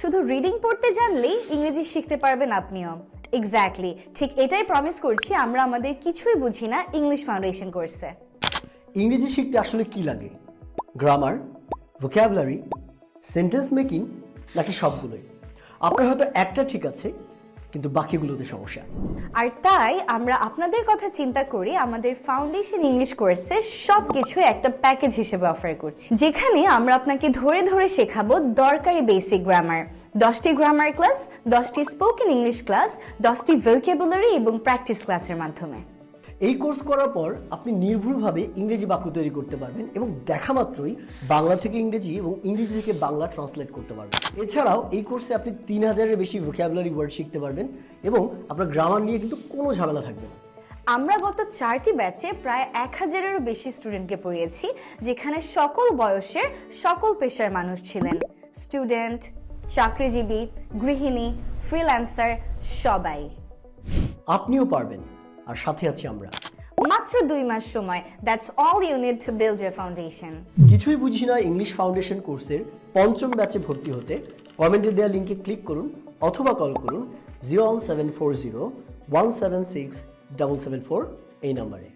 শুধু রিডিং পড়তে জানলেই ইংরেজি শিখতে পারবেন আপনিও। এক্স্যাক্টলি ঠিক এটাই প্রমিস করছি, আমরা আমাদের কিছুই বুঝি না ইংলিশ ফাউন্ডেশন কোর্সে ইংরেজি শিখতে আসলে কি লাগে? গ্রামার ভোক্যাবুলারি সেন্টেন্স মেকিং নাকি সবগুলোই? আপনার হয়তো একটা ঠিক আছে কিন্তু বাকিগুলোতে সমস্যা। আর তাই আমরা আপনাদের কথা চিন্তা করি আমাদের ফাউন্ডেশন ইংলিশ কোর্সে সব কিছু একটা প্যাকেজ হিসেবে অফার করছি। যেখানে আমরা আপনাকে ধরে ধরে শেখাবো দরকারি বেসিক গ্রামার দশটি গ্রামার ক্লাস দশটি স্পোকেন ইংলিশ ক্লাস দশটি ভোকেবুলারি এবং প্র্যাকটিস ক্লাসের মাধ্যমে। এই কোর্স করার পর আপনি নির্ভুলভাবে ইংরেজি বাক্য তৈরি করতে পারবেন এবং দেখা মাত্রই বাংলা থেকে ইংরেজি এবং ইংরেজি থেকে বাংলা ট্রান্সলেট করতে পারবেন। এছাড়াও এই কোর্সে আপনি তিন হাজারের বেশি ভোক্যাবুলারি ওয়ার্ড শিখতে পারবেন এবং আপনার গ্রামার নিয়ে কিন্তু কোনো ঝামেলা থাকবে না। আমরা গত চারটি ব্যাচে প্রায় এক হাজারেরও বেশি স্টুডেন্টকে পড়িয়েছি যেখানে সকল বয়সের সকল পেশার মানুষ ছিলেন। স্টুডেন্ট চাকরিজীবী গৃহিণী ফ্রিল্যান্সার সবাই। আপনিও পারবেন। আর সাথে আছি আমরা। মাত্র দুই মাস সময়। That's all you need to build your foundation কিছুই বুঝি না ইংলিশ ফাউন্ডেশন কোর্সের পঞ্চম ব্যাচে ভর্তি হতে। কমেন্টে দেওয়া লিঙ্কে ক্লিক করুন অথবা কল করুন zero one seven four zero one seven six double seven four এই নম্বরে